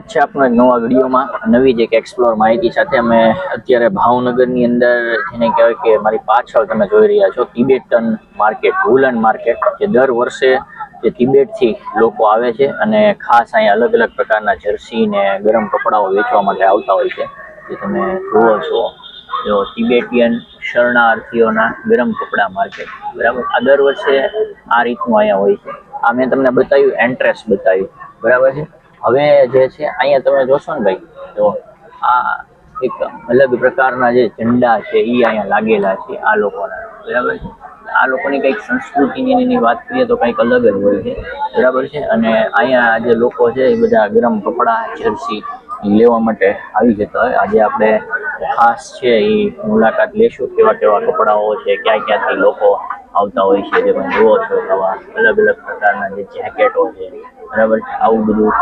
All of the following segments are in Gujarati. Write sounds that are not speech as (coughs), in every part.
છે આપનો એક નવા વિડીયોમાં. નવી જ એક એક્સપ્લોર માહિતી સાથે અમે અત્યારે ભાવનગરની અંદર જેને કહેવાય કે મારી પાછળ તમે જોઈ રહ્યા છો, તિબેટન માર્કેટ વુલન માર્કેટ, જે દર વર્ષે જે તિબેટથી લોકો આવે છે અને ખાસ અહીંયા અલગ અલગ પ્રકારના જર્સી ને ગરમ કપડાઓ વેચવા માટે આવતા હોય છે. જે તમે જુઓ છો, જો તિબેટિયન શરણાર્થીઓના ગરમ કપડા માર્કેટ. બરાબર? આ દર વર્ષે આ રીતનું અહીંયા હોય છે. આ મેં તમને બતાવ્યું એન્ટ્રેસ બતાવ્યું. બરાબર છે? હવે જે છે, અહીંયા તમે જોશો ને ભાઈ, તો આ એક અલગ પ્રકારના જે ઝંડા છે એ અહીંયા લાગેલા છે આ લોકોના. બરાબર છે? આ લોકોની કંઈક સંસ્કૃતિની એની વાત કરીએ તો કંઈક અલગ જ હોય છે. બરાબર છે? અને અહીંયા જે લોકો છે, એ બધા ગરમ કપડાં, જર્સી લેવા માટે આવી જતા હોય. આજે આપણે ખાસ છે એ મુલાકાત લેશું કેવા કેવા કપડાઓ છે, ક્યાં ક્યાંથી લોકો આવતા હોય છે, જે તમે જુઓ છો, આવા અલગ અલગ પ્રકારના જે જેકેટો છે, બરાબર? આવું બધું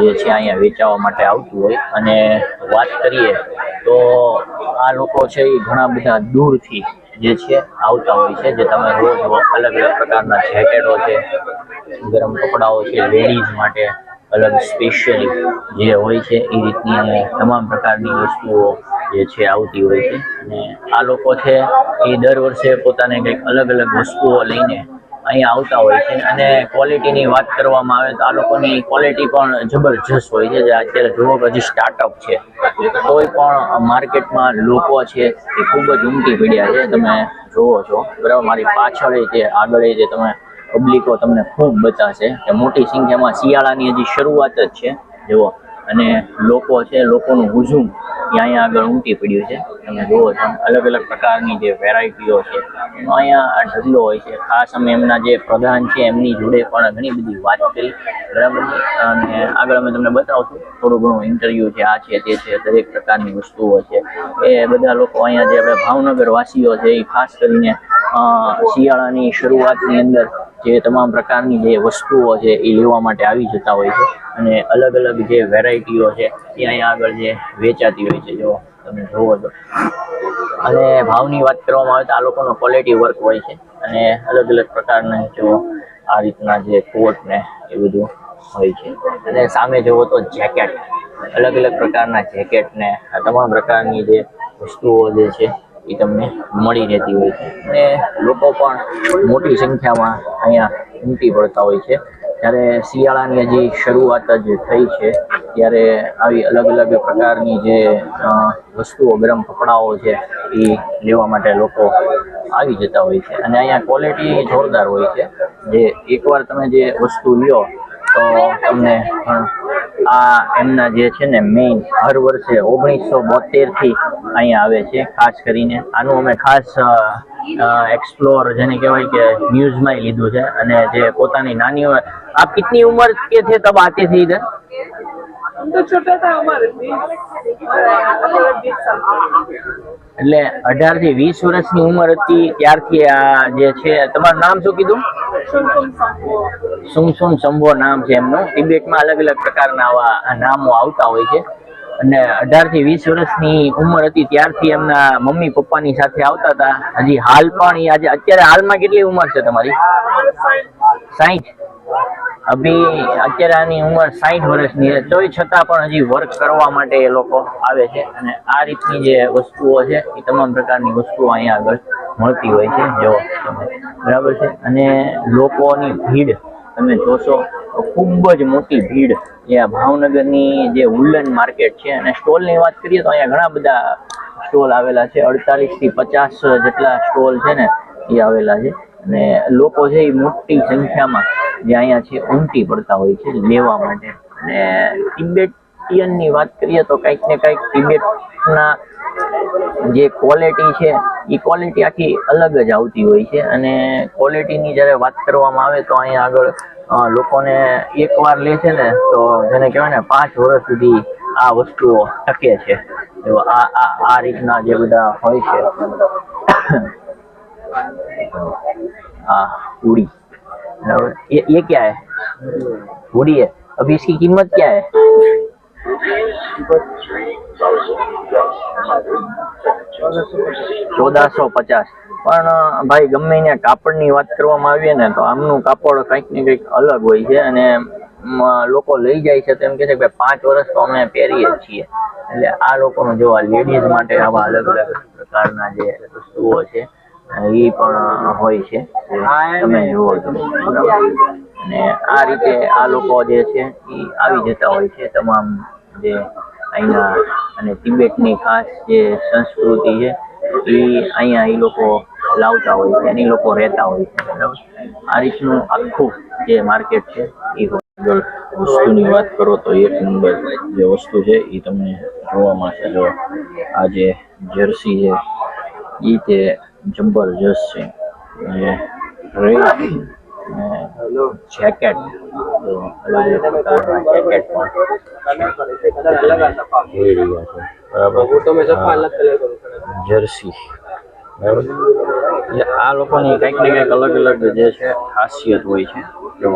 જે છે અહીંયા વેચાવા માટે આવતું હોય. અને વાત કરીએ તો આ લોકો છે એ ઘણા બધા દૂરથી જે છે આવતા હોય છે, જે તમે રોજ અલગ અલગ પ્રકારના જેકેટો છે, ગરમ કપડાઓ છે લેડીઝ માટે અલગ સ્પેશિયલી જે હોય છે, એ રીતની તમામ પ્રકારની વસ્તુઓ જે છે આવતી હોય છે. અને આ લોકો છે, એ દર વર્ષે પોતાને કંઈક અલગ અલગ વસ્તુઓ લઈને અહીંયા આવતા હોય છે. અને ક્વોલિટીની વાત કરવામાં આવે તો આ લોકોની ક્વોલિટી પણ જબરજસ્ત હોય છે. જે અત્યારે જુઓ હજી સ્ટાર્ટઅપ છે. કોઈ પણ માર્કેટમાં લોકો છે, એ ખૂબ જ ઉમટી પડ્યા છે. તમે જુઓ છો. બરાબર, મારી પાછળ જે આગળ જે તમે પબ્લિકો તમને ખૂબ બતાશે કે મોટી સંખ્યામાં શિયાળાની હજી શરૂઆત જ છે. જુઓ. અને લોકો છે, લોકોનું હુજુમ અહીંયા આગળ ઉમટી પડ્યું છે. તમે જુઓ છો અલગ અલગ પ્રકારની જે વેરાયટીઓ છે અહીંયા અહીંયા ઢગલો હોય છે. ખાસ અમે એમના જે પ્રધાન છે, એમની જોડે પણ ઘણી બધી વાત કરી. બરાબર અને આગળ અમે તમને બતાવશું. થોડું ઘણું ઇન્ટરવ્યૂ છે આ છે, તે છે, દરેક પ્રકારની વસ્તુઓ છે. એ બધા લોકો અહીંયા જે આપણે ભાવનગર વાસીઓ છે, એ ખાસ કરીને શિયાળાની શરૂઆતની અંદર જે તમામ પ્રકારની જે વસ્તુઓ છે, એ લેવા માટે આવી જતા હોય છે. અને અલગ અલગ જે વેરાયટીઓ છે, એ અહીંયા આગળ જે વેચાતી હોય જો તમે જોવો છો અને ભાવની વાત કરવામાં આવે તો આ લોકોનો ક્વોલિટી વર્ક હોય છે. અને અલગ અલગ પ્રકારના જો આ રીતના જે કોટ ને એ બધું હોય છે. અને સામે જુઓ તો જેકેટ અલગ અલગ પ્રકારના જેકેટ ને આ તમામ પ્રકારની જે વસ્તુઓ જે છે એ તમને મળી રહેતી હોય છે. અને લોકો પણ મોટી સંખ્યામાં અહીંયા ઉમટી પડતા હોય છે. જ્યારે શિયાળાની હજી શરૂઆત જ થઈ છે. ત્યારે આવી અલગ અલગ પ્રકારની જે વસ્તુઓ, ગરમ કપડાઓ છે, એ લેવા માટે લોકો આવી જતા હોય છે. અને અહીંયા ક્વોલિટી જોરદાર હોય છે. જે એકવાર તમે જે વસ્તુ લ્યો, તો તમને પણ આ એમના જે છે ને મેઇન હર વર્ષે ઓગણીસો બોતેરથી અહીંયા આવે છે, ખાસ કરીને. આનું અમે ખાસ એક્સપ્લોર જેને કહેવાય કે ન્યૂઝમાં લીધું છે. અને જે પોતાની નાની આ કેટલી ઉંમર કે છે તબ આતે થઈ ઇધર એટલે અઢારથી વીસ વર્ષની ઉંમર હતી ત્યારથી આ જે છે તમારું નામ શું કીધું? સુમસુમ સંભો. નામ છે એમનું. તિબેટમાં અલગ અલગ પ્રકારના આવા નામો આવતા હોય છે. અને અઢારથી વીસ વર્ષની ઉંમર હતી ત્યારથી એમના મમ્મી પપ્પાની સાથે આવતા હતા. હજી હાલ પણ આજે અત્યારે હાલમાં કેટલી ઉંમર છે તમારી? સાઈઠ? અભી અત્યારે આની ઉંમર સાઠ વર્ષની છે. તોય છતાં પણ હજી વર્ક કરવા માટે એ લોકો આવે છે અને આ રીતની જે વસ્તુઓ છે, એ તમામ પ્રકારની વસ્તુઓ અહીંયા આગળ મળતી હોય છે. જો બરાબર છે. અને લોકોની ભીડ તમે જોશો તો ખૂબ જ મોટી ભીડ જે ભાવનગરની જે ઉલ્લન માર્કેટ છે અને સ્ટોલની વાત કરીએ તો અહીંયા ઘણા બધા સ્ટોલ આવેલા છે. અડતાલીસથી પચાસ જેટલા સ્ટોલ છે ને એ આવેલા છે. અને લોકો છે એ મોટી સંખ્યામાં જે અહીંયા છે, ઉમટી પડતા હોય છે લેવા માટે. અને તિબેટિયનની વાત કરીએ તો કંઈક ને કંઈક તિબેટના જે ક્વોલિટી છે એ ક્વોલિટી આખી અલગ જ આવતી હોય છે. અને ક્વોલિટીની જ્યારે વાત કરવામાં આવે તો અહીંયા આગળ લોકોને એકવાર લે છે ને, તો જેને કહેવાય ને પાંચ વર્ષ સુધી આ વસ્તુઓ ટકે છે. તો આ આ આ રીતના જે બધા હોય છે. (coughs) આ, પૂરી. ये ये क्या है पूड़ी है अभी इसकी कीमत क्या है ચૌદસો પચાસ પણ અ, ભાઈ ગમે એને કાપડની વાત કરવામાં આવીએ ને તો આમનું કાપડ કંઈક ને કંઈક અલગ હોય છે અને મ, લોકો લઈ જાય છે તો એમ કે છે કે ભાઈ પાંચ વર્ષ તો અમે પહેરીએ જ છીએ એટલે આ લોકોનું જો આ લેડીઝ માટે આવા અલગ અલગ પ્રકારના જે વસ્તુઓ છે એ પણ હોય છે. તમે જુઓ છો. અને આ રીતે આ લોકો જે છે, એ આવી જતા હોય છે. તમામ જે અહીંના અને તિબેટની ખાસ જે સંસ્કૃતિ છે, એ અહીંયા એ લોકો લાવતા હોય છે અને એ લોકો રહેતા હોય છે. બરાબર? આ રીતનું આખું જે માર્કેટ છે, એ વસ્તુની વાત કરો તો એક નંબર જે વસ્તુ છે, એ તમને જોવા મળશે. જો આ જે જર્સી છે એ તે જબરજસ્ત છે. અને જેકેટ, તો બરાબર. જર્સી. બરાબર એટલે આ લોકોની કંઈક ને કંઈક અલગ અલગ જે છે, ખાસિયત હોય છે. જો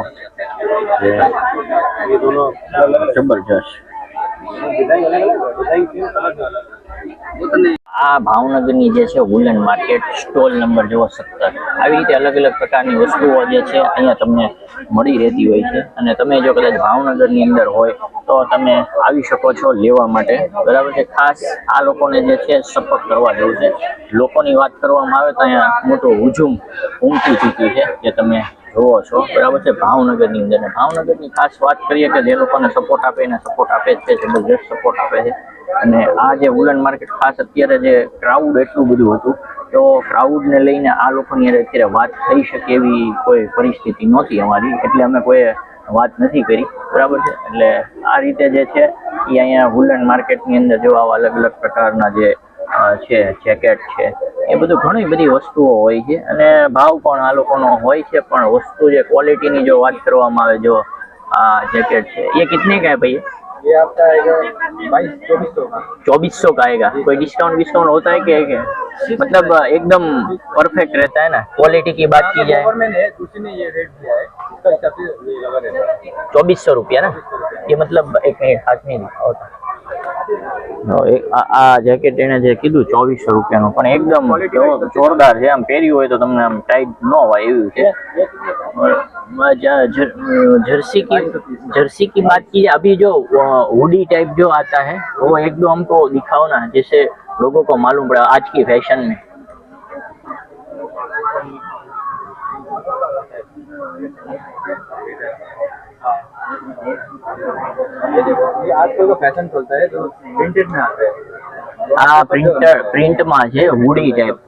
જબરજસ્ત. આ ભાવનગરની જે છે વુલન માર્કેટ સ્ટોલ નંબર જુઓ સત્તર આવી રીતે અલગ અલગ પ્રકારની વસ્તુઓ જે છે અહીંયા તમને મળી રહેતી હોય છે. અને તમે જો કદાચ ભાવનગરની અંદર હોય તો તમે આવી શકો છો લેવા માટે. બરાબર છે? ખાસ આ લોકોને જે છે સપોર્ટ કરવા જેવું છે. લોકોની વાત કરવામાં આવે તો અહીંયા મોટો હુજુમ ઉમટી ચૂક્યું છે જે તમે જોવો છો. બરાબર છે? ભાવનગરની અંદર. ભાવનગરની ખાસ વાત કરીએ કે જે લોકોને સપોર્ટ આપે એને સપોર્ટ આપે છે. જબરજસ્ત સપોર્ટ આપે છે. અને આ જે વુલન માર્કેટ ખાસ અત્યારે જે ક્રાઉડ એટલું બધું હતું, તો ક્રાઉડને લઈને આ લોકોની અત્યારે વાત થઈ શકે એવી કોઈ પરિસ્થિતિ નહોતી અમારી, એટલે અમે કોઈ વાત નથી કરી, બરાબર છે? એટલે આ રીતે જે છે એ અહીંયા વુલન માર્કેટની અંદર જો આવા અલગ અલગ પ્રકારના જે છે જેકેટ છે, એ બધું ઘણી બધી વસ્તુઓ હોય છે, અને ભાવ પણ આ લોકોનો હોય છે, પણ વસ્તુ જે ક્વોલિટીની જો વાત કરવામાં આવે, જો, આ જેકેટ છે, એ કેટલી કાંઈ ભાઈ ये आपका आएगा बाईस चौबीस सौ का चौबीस सौ का आएगा कोई डिस्काउंट विस्काउंट होता है क्या क्या मतलब एकदम परफेक्ट रहता है ना क्वालिटी की बात की जाए गवर्नमेंट है उसी ने ये रेट दिया है उसका हिसाब से ये लगा रहता है चौबीस सौ रुपया ना ये मतलब एक मिनट हाथ में दिखाओ तो નો, એક આ આ જેકેટ એને જે કીધું ચોવીસો રૂપિયાનું પણ એકદમ જો- જોરદાર છે આમ પહેર્યું હોય તો તમને આમ ટાઈટ ન હોય એવું છે और ज- ज- जर्सी की जर्सी की बात की अभी जो हुडी टाइप जो आता है वो एक दो हमको दिखाओ ना जैसे लोगों को मालूम पड़ा आज की फ़ैशन में। ये देखो ये आजकल का फ़ैशन चलता है तो प्रिंटेड में आता है। हाँ प्रिंटर प्रिंट में है हुडी टाइप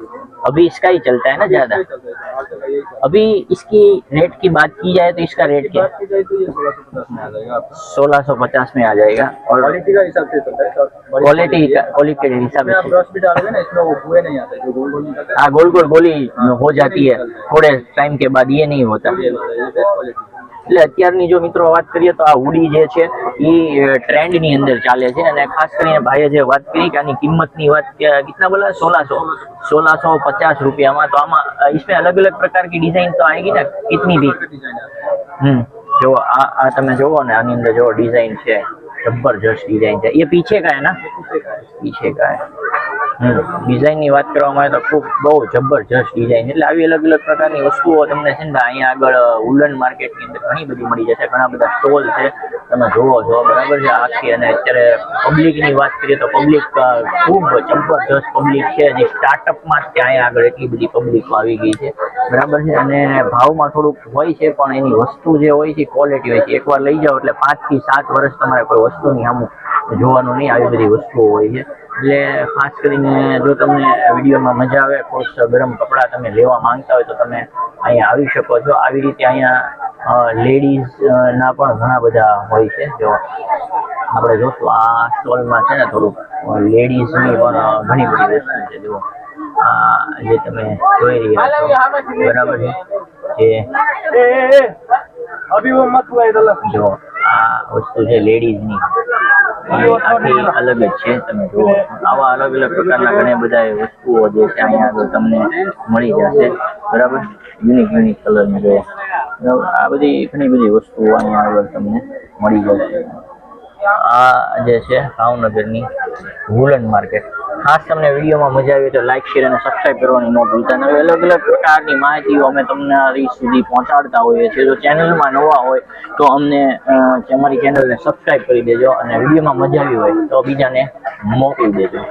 अभी इसका ही चलता है ना ज्यादा चलता है आजकल का ये अभी इसकी रेट की बात की जाए तो इसका रेट क्या बात की जाए तो ये सोलह सौ पचास में आ जाएगा आपका सोलह सौ पचास में आ जाएगा और क्वालिटी का हिसाब से चलता है तो बड़ी क्वालिटी है। क्वालिटी के हिसाब इसमें आप से ब्रश भी डालोगे ना इसमें वो भूए नहीं आते जो गोल गोल निकलता है हाँ गोल गोल गोली हो जाती है थोड़े टाइम के बाद ये नहीं होता ये वाला, ये बेस्ट क्वालिटी है એટલે અત્યારની જો મિત્રો વાત કરીએ તો આ હુડી જે છે એ ટ્રેન્ડની અંદર ચાલે છે અને ખાસ કરીને ભાઈએ જે વાત કરી કે આની કિંમતની વાત કેટલા બોલા સોળસો સોળસો પચાસ રૂપિયામાં. તો આમાં इसमें અલગ અલગ પ્રકાર કી ડિઝાઇન તો આવી ગઈ ને કેટલી બી. હમ, જો આ આ તમે જુઓ ને, આની અંદર જુઓ ડિઝાઇન છે. જબરજસ્ત ડિઝાઇન છે. એ પીછે કા હે ના? પીછે કા ડિઝાઇનની વાત કરવામાં આવે તો ખૂબ બહુ જબરજસ્ત ડિઝાઇન એટલે આવી અલગ અલગ પ્રકારની વસ્તુઓ તમને છે ને અહીંયા આગળ ઉલન માર્કેટની અંદર ઘણી બધી મળી જશે. ઘણા બધા સ્ટોલ છે. તમે જોવો છો, બરાબર છે? આખી અને અત્યારે પબ્લિકની વાત કરીએ તો પબ્લિક ખૂબ જબરજસ્ત પબ્લિક છે. જે સ્ટાર્ટઅપમાં જ ત્યાં આગળ એટલી બધી પબ્લિક આવી ગઈ છે. બરાબર છે? અને ભાવમાં થોડુંક હોય છે, પણ એની વસ્તુ જે હોય છે ક્વોલિટી હોય છે. એકવાર લઈ જાઓ એટલે પાંચથી સાત વર્ષ તમારે કોઈ વસ્તુની આમ જોવાનું નહીં, આવી બધી વસ્તુઓ હોય છે. એટલે ખાસ કરીને જો તમને વિડીયોમાં મજા આવે કોર્સ ગરમ કપડાં તમે લેવા માંગતા હોય તો તમે અહીંયા આવી શકો છો આવી રીતે અહીંયા લેડીઝના પણ ઘણા બધા હોય છે જો આપણે જોશું આ સ્ટોલમાં છે ને થોડુંક લેડીઝની પણ ઘણી બધી વસ્તુ છે જો આ જે તમે જોઈ રહ્યા છો બરાબર છે જે જો આ વસ્તુ છે લેડીઝની આખી અલગ જ છે. તમે જુઓ, આવા અલગ અલગ પ્રકારના ઘણા બધા વસ્તુઓ જે છે, અહીંયા આગળ તમને મળી જશે. બરાબર? યુનિક યુનિક કલરની જો બરાબર? આ બધી ઘણી બધી વસ્તુઓ અહીંયા આગળ તમને મળી જશે. આ જે છે, ભાવનગરની વુલન માર્કેટ ખાસ તમને વિડીયોમાં મજા આવી તો લાઇક શેર અને સબસ્ક્રાઈબ કરવાની ન ભૂલતા. અને અલગ અલગ પ્રકારની માહિતીઓ અમે તમારી સુધી પહોંચાડતા હોઈએ છીએ. જો ચેનલમાં નવા હોય તો અમને અમારી ચેનલને સબસ્ક્રાઈબ કરી દેજો અને વિડીયોમાં મજા આવી હોય તો બીજાને મોકલી દેજો.